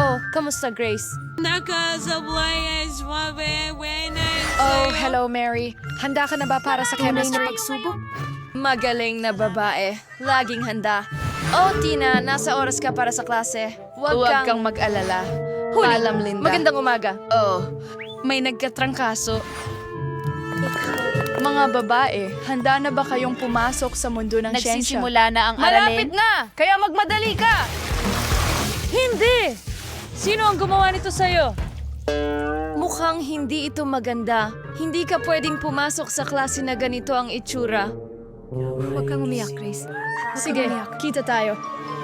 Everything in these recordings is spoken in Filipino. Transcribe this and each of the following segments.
Oh, kamusta Grace? Nakasablay ay swabe, Oh, hello Mary. Handa ka na ba para sa chemistry? pagsubok? Magaling na babae. Laging handa. Oh, Tina, nasa oras ka para sa klase. Huwag, kang... mag-alala. Huli. Paalam, Linda. Magandang umaga. Oh, may nagkatrangkaso. Mga babae, handa na ba kayong pumasok sa mundo ng siyensya? Nagsisimula na ang aralin? na! Kaya magmadali ka! Hindi! Sino ang gumawa nito sa'yo? Mukhang hindi ito maganda. Hindi ka pwedeng pumasok sa klase na ganito ang itsura. Huwag kang umiyak, Grace. Sige, kita tayo.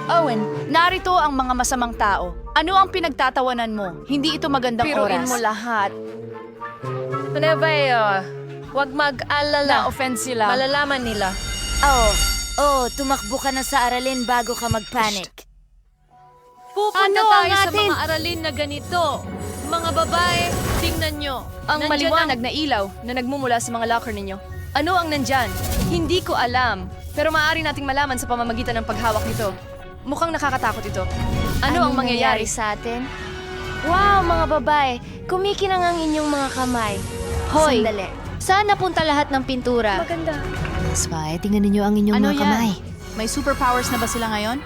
Owen, narito ang mga masamang tao. Ano ang pinagtatawanan mo? Hindi ito magandang Piruin oras. mo lahat. Panebay, huwag mag-alala. Na-offend sila. Malalaman nila. Oh, oh, tumakbo ka na sa aralin bago ka magpanic. Pupunta Ano tayo ang sa atin? mga aralin na ganito. Mga babae, tingnan nyo. Ang Nandyan maliwanag na ilaw na nagmumula sa mga locker ninyo. Ano ang nandyan? Hindi ko alam. Pero maaari nating malaman sa pamamagitan ng paghawak nito. Mukhang nakakatakot ito. Ano, ang mangyayari? sa atin? Wow, mga babae, kumikinang ang inyong mga kamay. Hoy, Sandali. saan napunta lahat ng pintura? Maganda. Spy, tingnan ninyo ang inyong Ano mga yan? kamay. May superpowers na ba sila ngayon?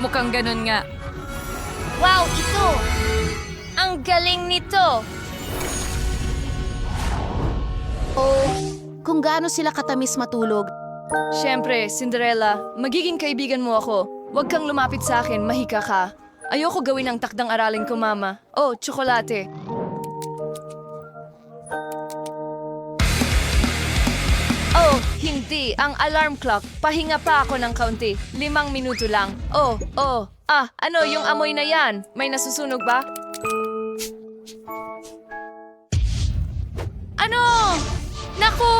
Mukhang ganun nga. Wow, ito! Ang galing nito! Oh, kung gaano sila katamis matulog. Siyempre, Cinderella, magiging kaibigan mo ako. Huwag kang lumapit sa akin, mahika ka. Ayoko gawin ang takdang aralin ko, Mama. Oh, tsokolate. Hindi. Ang alarm clock. Pahinga pa ako ng kaunti. Limang minuto lang. Oh, oh. Ah, ano yung amoy na yan? May nasusunog ba? Ano? Naku!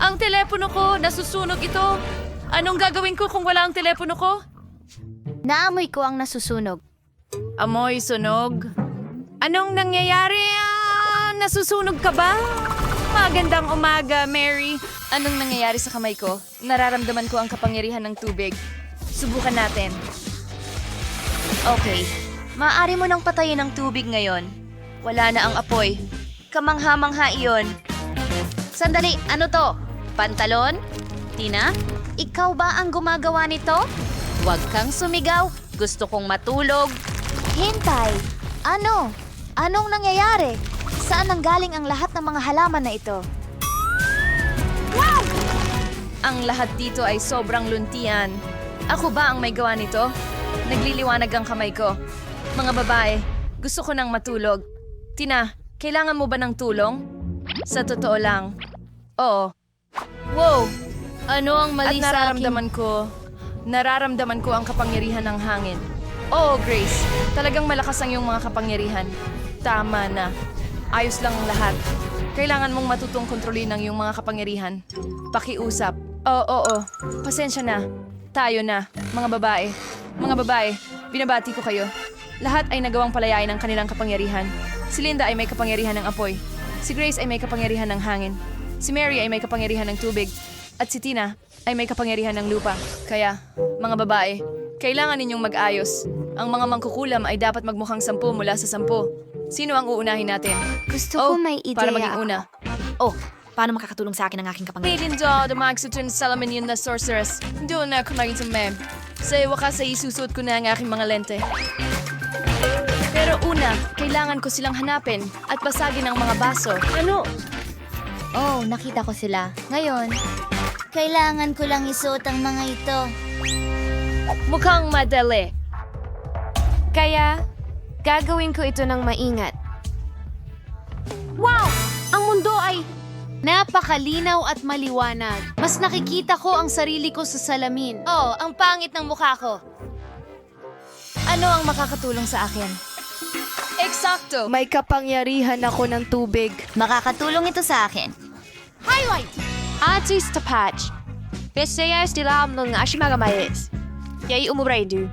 Ang telepono ko, nasusunog ito. Anong gagawin ko kung wala ang telepono ko? Naamoy ko ang nasusunog. Amoy sunog. Anong nangyayari? Ah, nasusunog ka ba? Magandang umaga, Mary. Anong nangyayari sa kamay ko? Nararamdaman ko ang kapangyarihan ng tubig. Subukan natin. Okay. Maaari mo nang patayin ang tubig ngayon. Wala na ang apoy. Kamangha-mangha iyon. Sandali, ano to? Pantalon? Tina? Ikaw ba ang gumagawa nito? Huwag kang sumigaw. Gusto kong matulog. Hintay! Ano? Anong nangyayari? Saan nanggaling ang lahat ng mga halaman na ito? Ang lahat dito ay sobrang luntian. Ako ba ang may gawa nito? Nagliliwanag ang kamay ko. Mga babae, gusto ko nang matulog. Tina, kailangan mo ba ng tulong? Sa totoo lang. Oo. Wow! Ano ang At nararamdaman ko, nararamdaman ko ang kapangyarihan ng hangin. Oo, Grace. Talagang malakas ang iyong mga kapangyarihan. Tama na. Ayos lang ang lahat. Kailangan mong matutong kontrolin ang iyong mga kapangyarihan. Pakiusap. Oo, oo. Pasensya na. Tayo na, mga babae. Mga babae, binabati ko kayo. Lahat ay nagawang palayain ng kanilang kapangyarihan. Si Linda ay may kapangyarihan ng apoy. Si Grace ay may kapangyarihan ng hangin. Si Mary ay may kapangyarihan ng tubig. At si Tina ay may kapangyarihan ng lupa. Kaya, mga babae, kailangan ninyong mag-ayos. Ang mga mangkukulam ay dapat magmukhang sampu mula sa sampu. Sino ang uunahin natin? Gusto Oh, ko may ideya. para maging una. Oh, paano makakatulong sa akin ang aking kapangyarihan? Pilindo, dumagsutun salamin yun na sorceress. Doon na ako maging sa mem. Sa wakas ay isusuot ko na ang aking mga lente. Pero una, kailangan ko silang hanapin at basagin ang mga baso. Ano? Oh, nakita ko sila. Ngayon, kailangan ko lang isuot ang mga ito. Mukhang madali. Kaya, gagawin ko ito ng maingat. Wow! Ang mundo ay napakalinaw at maliwanag. Mas nakikita ko ang sarili ko sa salamin. Oh, ang pangit ng mukha ko. Ano ang makakatulong sa akin? Eksakto! May kapangyarihan ako ng tubig. Makakatulong ito sa akin. Highlight! Atis tapach. Pesayas dilam ng ashimagamayes. Yay umubraydu.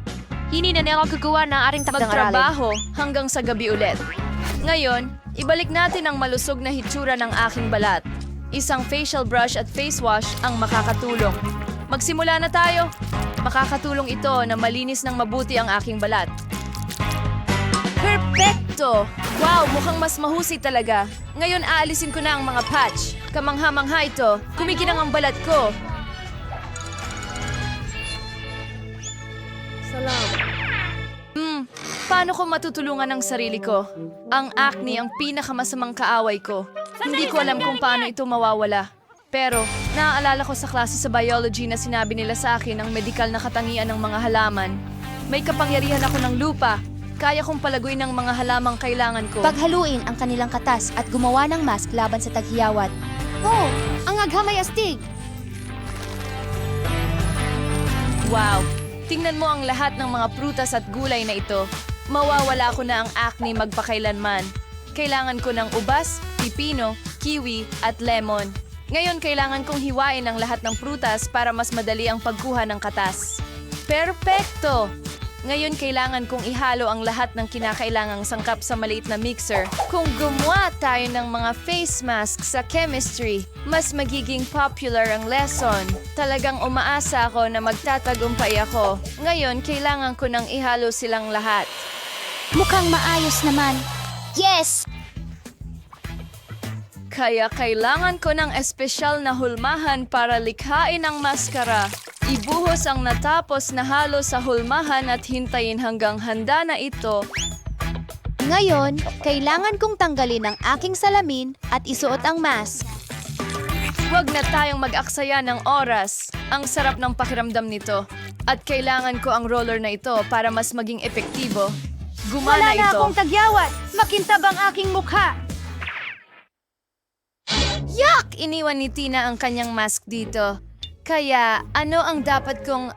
Hindi na nila gagawa ng aring takdang. Magtrabaho hanggang sa gabi ulit. Ngayon, ibalik natin ang malusog na hitsura ng aking balat. Isang facial brush at face wash ang makakatulong. Magsimula na tayo. Makakatulong ito na malinis ng mabuti ang aking balat. Perfecto! Wow, mukhang mas mahusay talaga. Ngayon aalisin ko na ang mga patch. Kamangha-mangha ito. Kumikinang ang balat ko. Hmm, paano ko matutulungan ang sarili ko? Ang acne ang pinakamasamang kaaway ko. Hindi ko alam kung paano ito mawawala. Pero, naaalala ko sa klase sa biology na sinabi nila sa akin ang medikal na katangian ng mga halaman. May kapangyarihan ako ng lupa. Kaya kong palaguin ang mga halamang kailangan ko. Paghaluin ang kanilang katas at gumawa ng mask laban sa taghiyawat. Oh, ang aghamay astig! Wow! Tingnan mo ang lahat ng mga prutas at gulay na ito. Mawawala ko na ang acne magpakailanman. Kailangan ko ng ubas, pipino, kiwi, at lemon. Ngayon kailangan kong hiwain ang lahat ng prutas para mas madali ang pagkuha ng katas. Perpekto! Ngayon kailangan kong ihalo ang lahat ng kinakailangang sangkap sa maliit na mixer. Kung gumawa tayo ng mga face mask sa chemistry, mas magiging popular ang lesson. Talagang umaasa ako na magtatagumpay ako. Ngayon, kailangan ko nang ihalo silang lahat. Mukhang maayos naman. Yes! Kaya kailangan ko ng espesyal na hulmahan para likhain ang maskara. Ibuhos ang natapos na halo sa hulmahan at hintayin hanggang handa na ito. Ngayon, kailangan kong tanggalin ang aking salamin at isuot ang mask. Huwag na tayong mag-aksaya ng oras. Ang sarap ng pakiramdam nito. At kailangan ko ang roller na ito para mas maging epektibo. Gumana ito. tagyawat! Makintab ang aking mukha! Yak! Iniwan ni Tina ang kanyang mask dito. Kaya, ano ang dapat kong...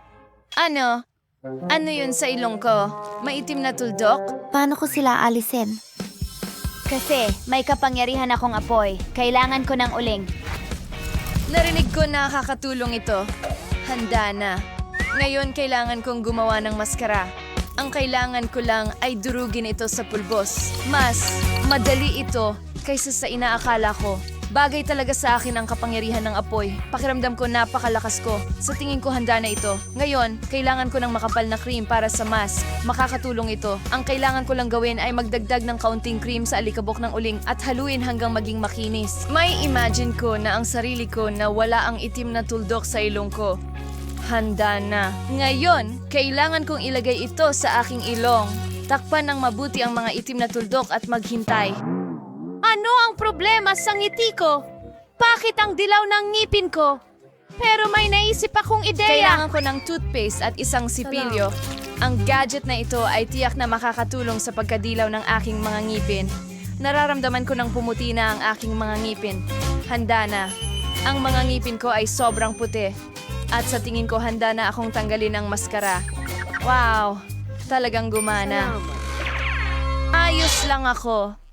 Ano? Ano yun sa ilong ko? Maitim na tuldok? Paano ko sila alisin? Kasi may kapangyarihan akong apoy. Kailangan ko ng uling. Narinig ko na kakatulong ito. Handa na. Ngayon kailangan kong gumawa ng maskara. Ang kailangan ko lang ay durugin ito sa pulbos. Mas madali ito kaysa sa inaakala ko. Bagay talaga sa akin ang kapangyarihan ng apoy. Pakiramdam ko napakalakas ko. Sa tingin ko handa na ito. Ngayon, kailangan ko ng makapal na cream para sa mask. Makakatulong ito. Ang kailangan ko lang gawin ay magdagdag ng kaunting cream sa alikabok ng uling at haluin hanggang maging makinis. May imagine ko na ang sarili ko na wala ang itim na tuldok sa ilong ko. Handa na. Ngayon, kailangan kong ilagay ito sa aking ilong. Takpan ng mabuti ang mga itim na tuldok at maghintay. Ano ang problema sa ngiti ko? Bakit ang dilaw ng ngipin ko? Pero may naisip akong ideya. Kailangan ko ng toothpaste at isang sipilyo. Ang gadget na ito ay tiyak na makakatulong sa pagkadilaw ng aking mga ngipin. Nararamdaman ko ng pumuti na ang aking mga ngipin. Handa na. Ang mga ngipin ko ay sobrang puti. At sa tingin ko handa na akong tanggalin ang maskara. Wow! Talagang gumana. Ayos lang ako.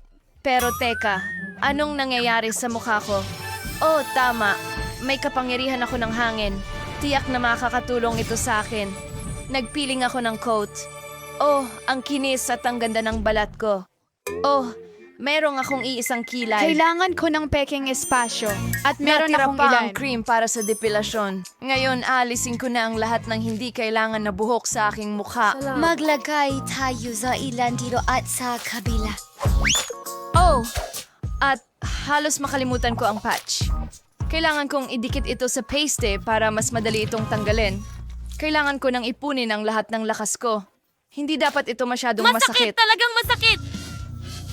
Pero teka, anong nangyayari sa mukha ko? Oh, tama. May kapangyarihan ako ng hangin. Tiyak na makakatulong ito sa akin. Nagpiling ako ng coat. Oh, ang kinis at ang ganda ng balat ko. Oh, merong akong iisang kilay. Kailangan ko ng peking espasyo. At meron Natira akong pa ilan. ang cream para sa depilasyon. Ngayon, alisin ko na ang lahat ng hindi kailangan na buhok sa aking mukha. Maglagay tayo sa ilan dito at sa kabila. Oh! At halos makalimutan ko ang patch. Kailangan kong idikit ito sa paste para mas madali itong tanggalin. Kailangan ko nang ipunin ang lahat ng lakas ko. Hindi dapat ito masyadong masakit. Talagang masakit!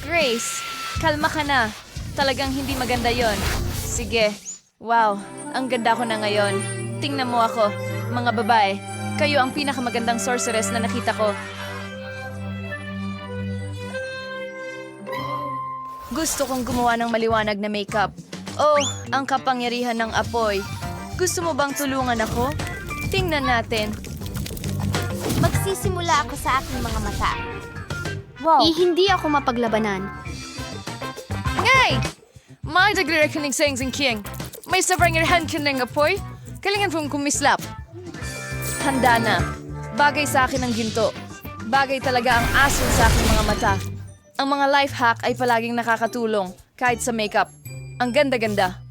Grace, kalma ka na. Talagang hindi maganda yon. Sige. Wow, ang ganda ko na ngayon. Tingnan mo ako, mga babae. Kayo ang pinakamagandang sorceress na nakita ko. Gusto kong gumawa ng maliwanag na makeup. Oh, ang kapangyarihan ng apoy. Gusto mo bang tulungan ako? Tingnan natin. Magsisimula ako sa aking mga mata. Wow. Eh, hindi ako mapaglabanan. Ngay! May nagre-reckoning sa Ing King. May sobrang irahan ka ng apoy. Kailangan pong kumislap. Handa na. Bagay sa akin ang ginto. Bagay talaga ang asul sa aking mga mata. Ang mga life hack ay palaging nakakatulong, kahit sa makeup. Ang ganda-ganda.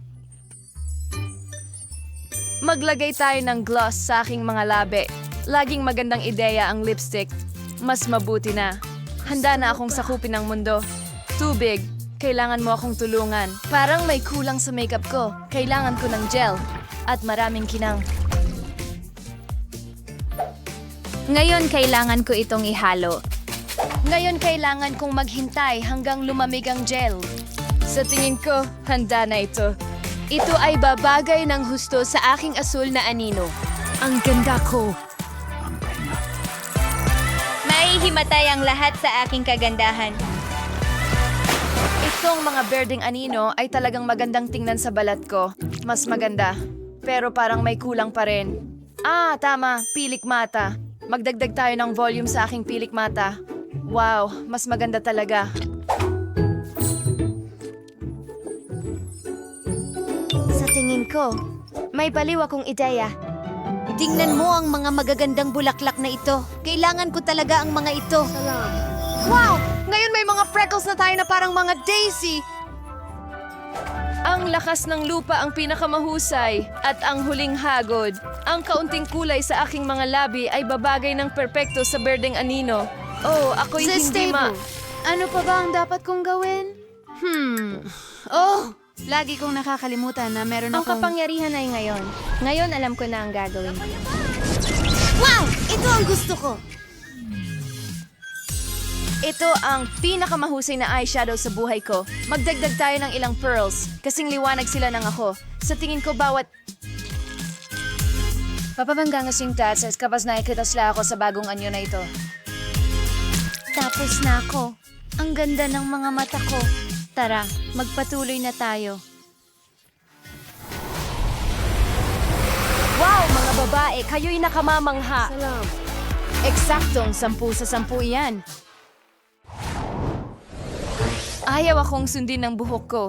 Maglagay tayo ng gloss sa aking mga labi. Laging magandang ideya ang lipstick. Mas mabuti na. Handa na akong sakupin ang mundo. Tubig. Kailangan mo akong tulungan. Parang may kulang sa makeup ko. Kailangan ko ng gel. At maraming kinang. Ngayon kailangan ko itong ihalo. Ngayon kailangan kong maghintay hanggang lumamig ang gel. Sa tingin ko, handa na ito. Ito ay babagay ng husto sa aking asul na anino. Ang ganda ko. Maihimatay ang lahat sa aking kagandahan. Itong mga berdeng anino ay talagang magandang tingnan sa balat ko. Mas maganda. Pero parang may kulang pa rin. Ah, tama. Pilik mata. Magdagdag tayo ng volume sa aking pilik mata. Wow, mas maganda talaga. Sa tingin ko, may baliw akong ideya. Tingnan mo ang mga magagandang bulaklak na ito. Kailangan ko talaga ang mga ito. Wow! Ngayon may mga freckles na tayo na parang mga daisy! Ang lakas ng lupa ang pinakamahusay at ang huling hagod. Ang kaunting kulay sa aking mga labi ay babagay ng perpekto sa berdeng anino. Oh, ako'y hindi ma... Ano pa ba ang dapat kong gawin? Hmm. Oh! Lagi kong nakakalimutan na meron Ang akong... kapangyarihan ay ngayon. Ngayon alam ko na ang gagawin. Wow! Ito ang gusto ko! Ito ang pinakamahusay na eyeshadow sa buhay ko. Magdagdag tayo ng ilang pearls. Kasing liwanag sila ng ako. Sa tingin ko bawat... Papabangga nga sing tatsas kapag nakikita sila ako sa bagong anyo na ito. Tapos na ako. Ang ganda ng mga mata ko. Tara, magpatuloy na tayo. Wow, mga babae, kayo'y nakamamangha. Salam. Eksaktong sampu sa sampu iyan. Ayaw akong sundin ng buhok ko.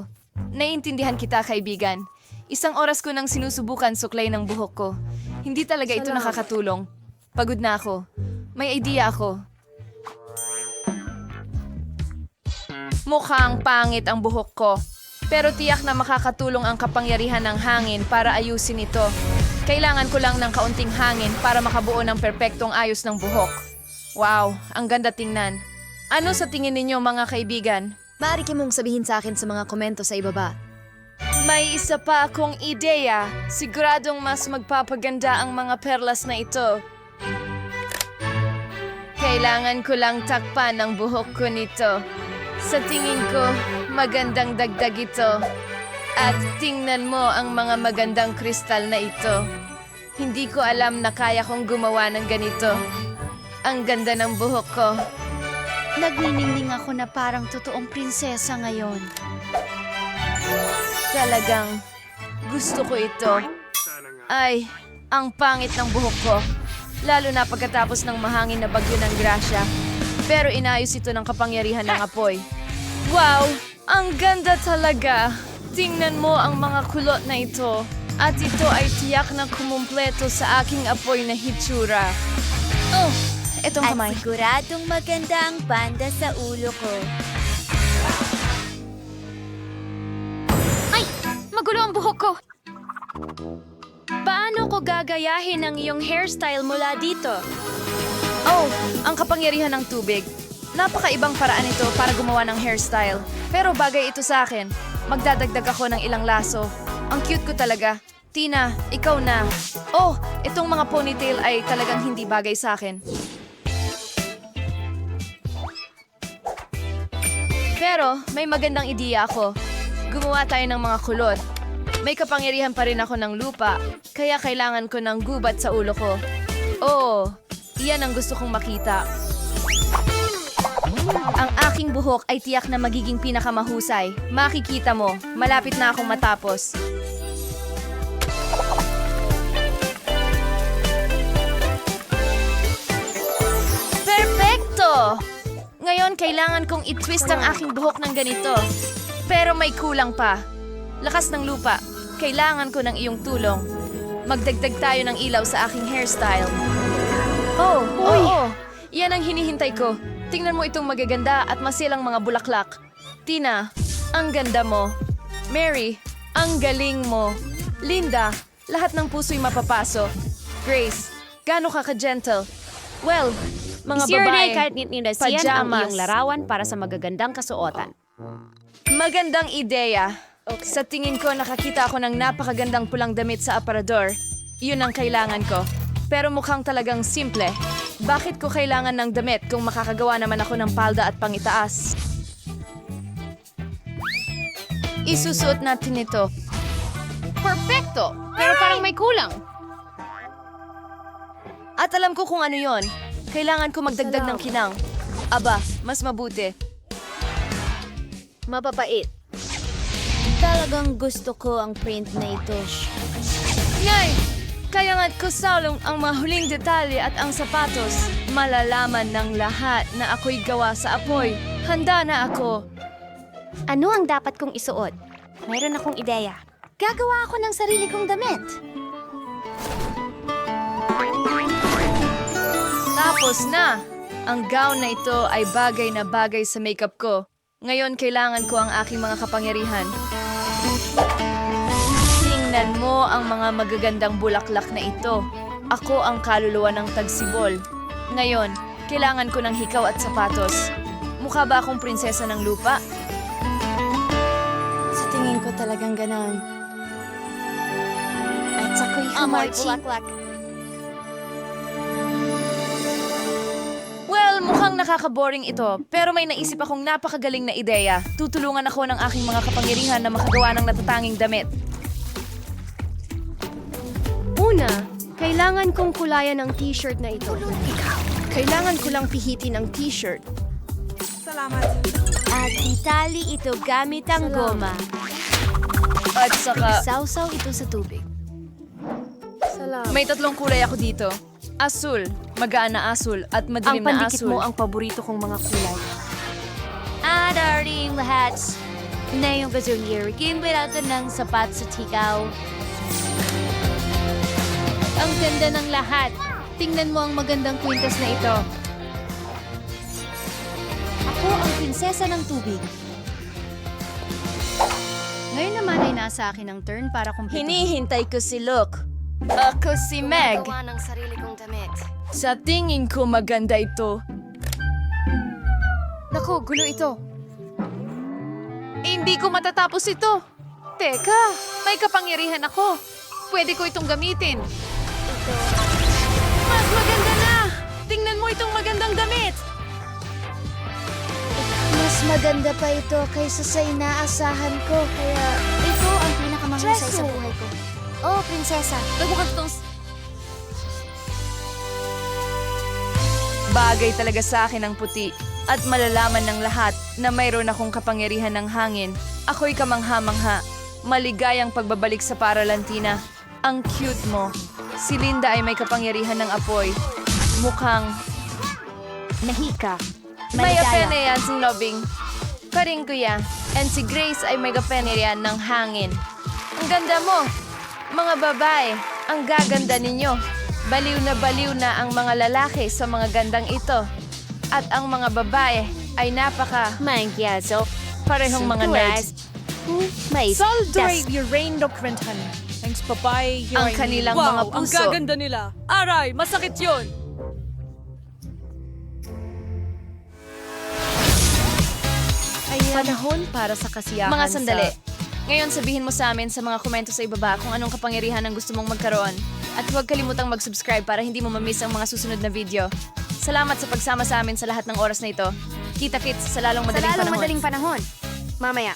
Naiintindihan kita, kaibigan. Isang oras ko nang sinusubukan suklay ng buhok ko. Hindi talaga ito nakakatulong. Pagod na ako. May idea ako. Mukhang pangit ang buhok ko. Pero tiyak na makakatulong ang kapangyarihan ng hangin para ayusin ito. Kailangan ko lang ng kaunting hangin para makabuo ng perpektong ayos ng buhok. Wow, ang ganda tingnan. Ano sa tingin ninyo mga kaibigan? Maaari ki mong sabihin sa akin sa mga komento sa ibaba. May isa pa akong ideya. Siguradong mas magpapaganda ang mga perlas na ito. Kailangan ko lang takpan ang buhok ko nito. Sa tingin ko, magandang dagdag ito. At tingnan mo ang mga magandang kristal na ito. Hindi ko alam na kaya kong gumawa ng ganito. Ang ganda ng buhok ko. Nagniningning ako na parang totoong prinsesa ngayon. Talagang gusto ko ito. Ay, ang pangit ng buhok ko. Lalo na pagkatapos ng mahangin na bagyo ng grasya. Pero inayos ito ng kapangyarihan ng apoy. Wow! Ang ganda talaga! Tingnan mo ang mga kulot na ito. At ito ay tiyak na kumumpleto sa aking apoy na hitsura. Oh, etong At kamay. siguradong maganda ang banda sa ulo ko. Ay! Magulo ang buhok ko! Paano ko gagayahin ang iyong hairstyle mula dito? Oh, ang kapangyarihan ng tubig. Napakaibang paraan ito para gumawa ng hairstyle. Pero bagay ito sa akin. Magdadagdag ako ng ilang laso. Ang cute ko talaga. Tina, ikaw na. Oh, itong mga ponytail ay talagang hindi bagay sa akin. Pero may magandang ideya ako. Gumawa tayo ng mga kulot. May kapangyarihan pa rin ako ng lupa, kaya kailangan ko ng gubat sa ulo ko. Oo, iyan ang gusto kong makita. Ang aking buhok ay tiyak na magiging pinakamahusay. Makikita mo, malapit na akong matapos. Perfecto! Ngayon, kailangan kong i-twist ang aking buhok ng ganito. Pero may kulang pa. Lakas ng lupa. Kailangan ko ng iyong tulong. Magdagdag tayo ng ilaw sa aking hairstyle. Oh, oo. Yan ang hinihintay ko. Tingnan mo itong magaganda at masilang mga bulaklak. Tina, ang ganda mo. Mary, ang galing mo. Linda, lahat ng puso'y mapapaso. Grace, gaano ka ka-gentle. Well, Mga Isir na babae, kahit ninasiyan ang pajamas. iyong larawan para sa magagandang kasuotan. Magandang ideya. Sa tingin ko, nakakita ako ng napakagandang pulang damit sa aparador. Yun ang kailangan ko. Pero mukhang talagang simple. Bakit ko kailangan ng damit kung makakagawa naman ako ng palda at pangitaas? Isusuot natin ito. Perfecto! Pero parang may kulang. At alam ko kung ano yon. Kailangan ko magdagdag ng kinang. Aba, mas mabuti. Mapapait. Talagang gusto ko ang print na ito. Ngay! Kaya nga't ko salong ang mga huling detalye at ang sapatos. Malalaman ng lahat na ako'y gawa sa apoy. Handa na ako. Ano ang dapat kong isuot? Mayroon akong ideya. Gagawa ako ng sarili kong damit. Tapos na! Ang gown na ito ay bagay na bagay sa makeup ko. Ngayon, kailangan ko ang aking mga kapangyarihan. Tingnan mo ang mga magagandang bulaklak na ito. Ako ang kaluluwa ng tagsibol. Ngayon, kailangan ko ng hikaw at sapatos. Mukha ba akong prinsesa ng lupa? Sa tingin ko talagang ganon. At ako'y humarchi. Well, mukhang nakaka-boring ito, pero may naisip akong napakagaling na ideya. Tutulungan ako ng aking mga kapangyarihan na makagawa ng natatanging damit. Una, kailangan kong kulayan ang t-shirt na ito. Kailangan ko lang pihitin ang t-shirt. At itali ito gamit ang goma. At saka, Sausaw ito sa tubig. may tatlong kulay ako dito. Asul, magaan na asul, at Ang madilim na pandikit asul. mo ang paborito kong mga kulay. At aring lahat. Na yung kasungir, kimbirata ng sapat sa tikaw. Ang ganda ng lahat. Tingnan mo ang magandang kwintas na ito. Ako ang prinsesa ng tubig. Ngayon naman ay nasa akin ang turn para kumpleto. Hinihintay ko si Luke. Ako si Meg. ng sarili kong damit. Sa tingin ko maganda ito. Naku, gulo ito. Hindi ko matatapos ito. Teka, may kapangyarihan ako. Pwede ko itong gamitin. Tingnan mo itong magandang damit! Mas maganda pa ito kaysa sa inaasahan ko. Kaya ito ang pinakamahusay sa buhay ko. Oh, prinsesa. Nagbukan itong... Bagay talaga sa akin ang puti. At malalaman ng lahat na mayroon akong kapangyarihan ng hangin. Ako'y kamangha-mangha. Maligayang pagbabalik sa Paralantina. Ang cute mo. Si Linda ay may kapangyarihan ng apoy. Mukhang Nahika. may Maligaya. kapangyarihan si Nobing. Karing kuya. And si Grace ay may kapangyarihan ng hangin. Ang ganda mo. Mga babae, ang gaganda ninyo. Baliw na baliw na ang mga lalaki sa mga gandang ito. At ang mga babae ay napaka Mangyaso. parehong mga nerds. May Saldoy your rain documentan. Thanks, papay. Ang kanilang wow, mga puso. ang gaganda nila. Aray, masakit yun. Panahon para sa kasiyahan Mga sandali. sa... Ngayon sabihin mo sa amin sa mga komento sa ibaba kung anong kapangyarihan ang gusto mong magkaroon. At huwag kalimutang mag-subscribe para hindi mo mamiss ang mga susunod na video. Salamat sa pagsama sa amin sa lahat ng oras na ito. Kita-kits sa lalong Sa madaling lalong panahon. madaling panahon. Mamaya.